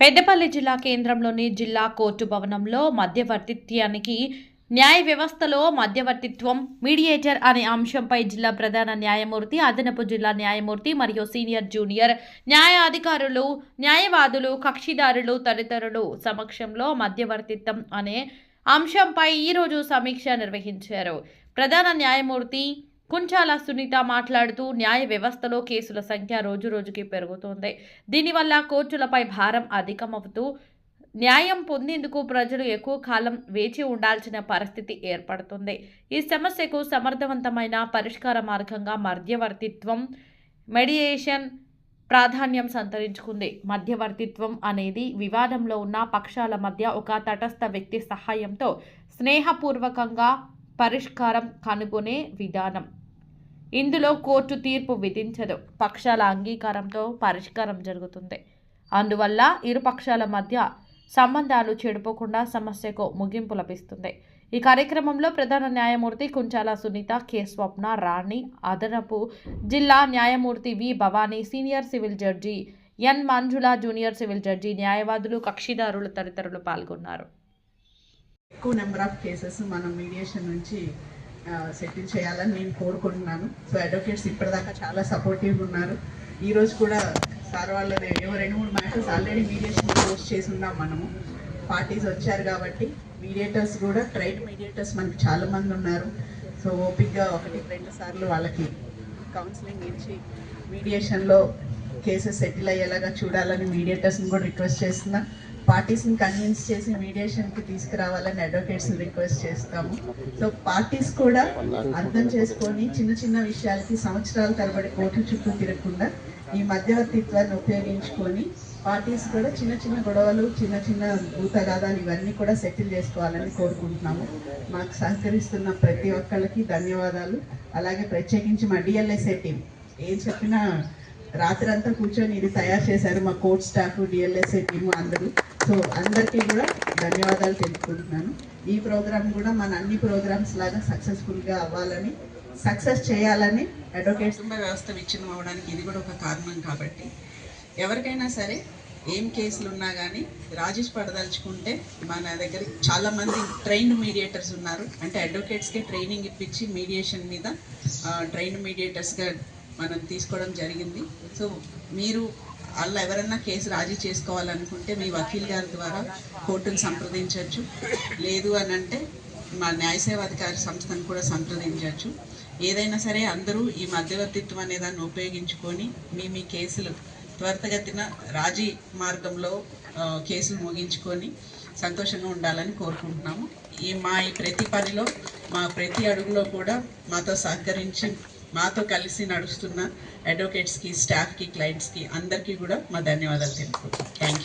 పెద్దపల్లి జిల్లా కేంద్రంలోని జిల్లా కోర్టు భవనంలో మధ్యవర్తిత్వానికి న్యాయ వ్యవస్థలో మధ్యవర్తిత్వం మీడియేటర్ అనే అంశంపై జిల్లా ప్రధాన న్యాయమూర్తి అదనపు జిల్లా న్యాయమూర్తి మరియు సీనియర్ జూనియర్ న్యాయాధికారులు న్యాయవాదులు కక్షిదారులు తదితరులు సమక్షంలో మధ్యవర్తిత్వం అనే అంశంపై ఈరోజు సమీక్ష నిర్వహించారు. ప్రధాన న్యాయమూర్తి కుంచాల సునీత మాట్లాడుతూ న్యాయ వ్యవస్థలో కేసుల సంఖ్య రోజు రోజుకి పెరుగుతోంది. దీనివల్ల కోర్టులపై భారం అధికమవుతూ న్యాయం పొందేందుకు ప్రజలు ఎక్కువ కాలం వేచి ఉండాల్సిన పరిస్థితి ఏర్పడుతుంది. ఈ సమస్యకు సమర్థవంతమైన పరిష్కార మార్గంగా మధ్యవర్తిత్వం మెడియేషన్ ప్రాధాన్యం సంతరించుకుంది. మధ్యవర్తిత్వం అనేది వివాదంలో ఉన్న పక్షాల మధ్య ఒక తటస్థ వ్యక్తి సహాయంతో స్నేహపూర్వకంగా పరిష్కారం కనుగొనే విధానం. ఇందులో కోర్టు తీర్పు విధించదు. పక్షాల అంగీకారంతో పరిష్కారం జరుగుతుంది. అందువల్ల ఇరు పక్షాల మధ్య సంబంధాలు చెడిపోకుండా సమస్యకు ముగింపు లభిస్తుంది. ఈ కార్యక్రమంలో ప్రధాన న్యాయమూర్తి కుంచాల సునీత కె. స్వప్న రాణి అదనపు జిల్లా న్యాయమూర్తి V. Bhavani senior civil judge N. Manjula junior civil judge న్యాయవాదులు కక్షిదారులు తదితరులు పాల్గొన్నారు. ఎక్కువ నెంబర్ ఆఫ్ కేసెస్ మనం మీడియేషన్ నుంచి సెటిల్ చేయాలని నేను కోరుకుంటున్నాను. సో అడ్వకేట్స్ ఇప్పటిదాకా చాలా సపోర్టివ్గా ఉన్నారు. ఈ రోజు కూడా సార్ వాళ్ళని ఏవో రెండు మూడు మ్యాటర్స్ ఆల్రెడీ మీడియేషన్ పోస్ట్ చేసి ఉన్నాం మనము. పార్టీస్ వచ్చారు కాబట్టి మీడియేటర్స్ కూడా ట్రైడ్ మీడియేటర్స్ మనకి చాలా మంది ఉన్నారు. సో ఓపిక్గా ఒకటి రెండు సార్లు వాళ్ళకి కౌన్సిలింగ్ ఇచ్చి మీడియేషన్లో కేసెస్ సెటిల్ అయ్యేలాగా చూడాలని మీడియేటర్స్ని కూడా రిక్వెస్ట్ చేస్తున్నా. పార్టీస్ని కన్విన్స్ చేసి మీడియేషన్కి తీసుకురావాలని అడ్వకేట్స్ని రిక్వెస్ట్ చేస్తాము. సో పార్టీస్ కూడా అర్థం చేసుకొని చిన్న చిన్న విషయాలకి సంవత్సరాల తరబడి కోర్టు చుట్టూ తిరగకుండా ఈ మధ్యవర్తిత్వాన్ని ఉపయోగించుకొని పార్టీస్ కూడా చిన్న చిన్న గొడవలు చిన్న చిన్న భూతగాదాలు ఇవన్నీ కూడా సెటిల్ చేసుకోవాలని కోరుకుంటున్నాము. మాకు సహకరిస్తున్న ప్రతి ఒక్కళ్ళకి ధన్యవాదాలు. అలాగే ప్రత్యేకించి మా డిఎల్ఎస్ఏ టీం ఏం చెప్పినా రాత్రంతా కూర్చొని ఇది తయారు చేశారు మా కోర్ట్ స్టాఫ్ డిఎల్ఎస్ఏ టీము అందరూ. సో అందరికీ కూడా ధన్యవాదాలు తెలుపుకుంటున్నాను. ఈ ప్రోగ్రామ్ కూడా మన అన్ని ప్రోగ్రామ్స్ లాగా సక్సెస్ఫుల్గా అవ్వాలని సక్సెస్ చేయాలని అడ్వకేట్స్ వ్యవస్థ విచ్ఛిన్నం అవ్వడానికి ఇది కూడా ఒక కారణం కాబట్టి ఎవరికైనా సరే ఏం కేసులు ఉన్నా కానీ రాజేష్ పడదలుచుకుంటే మన దగ్గర చాలామంది ట్రైన్డ్ మీడియేటర్స్ ఉన్నారు. అంటే అడ్వకేట్స్కే ట్రైనింగ్ ఇప్పించి మీడియేషన్ మీద ట్రైన్డ్ మీడియేటర్స్గా మనం తీసుకోవడం జరిగింది. సో మీరు అలా ఎవరన్నా కేసు రాజీ చేసుకోవాలనుకుంటే మీ వకీల్ గారి ద్వారా కోర్టును సంప్రదించవచ్చు. లేదు అని అంటే మా న్యాయ సేవాధికారి సంస్థను కూడా సంప్రదించవచ్చు. ఏదైనా సరే అందరూ ఈ మధ్యవర్తిత్వం అనే దాన్ని ఉపయోగించుకొని మీ మీ కేసులు త్వరితగతిన రాజీ మార్గంలో కేసులు ముగించుకొని సంతోషంగా ఉండాలని కోరుకుంటున్నాము. ఈ మా ఈ ప్రతి పనిలో మా ప్రతి అడుగులో కూడా మాతో సహకరించి మాతో కలిసి నడుస్తున్న అడ్వకేట్స్కి స్టాఫ్కి క్లయింట్స్కి అందరికీ కూడా మా ధన్యవాదాలు తెలుపుకుంటాం థ్యాంక్ యూ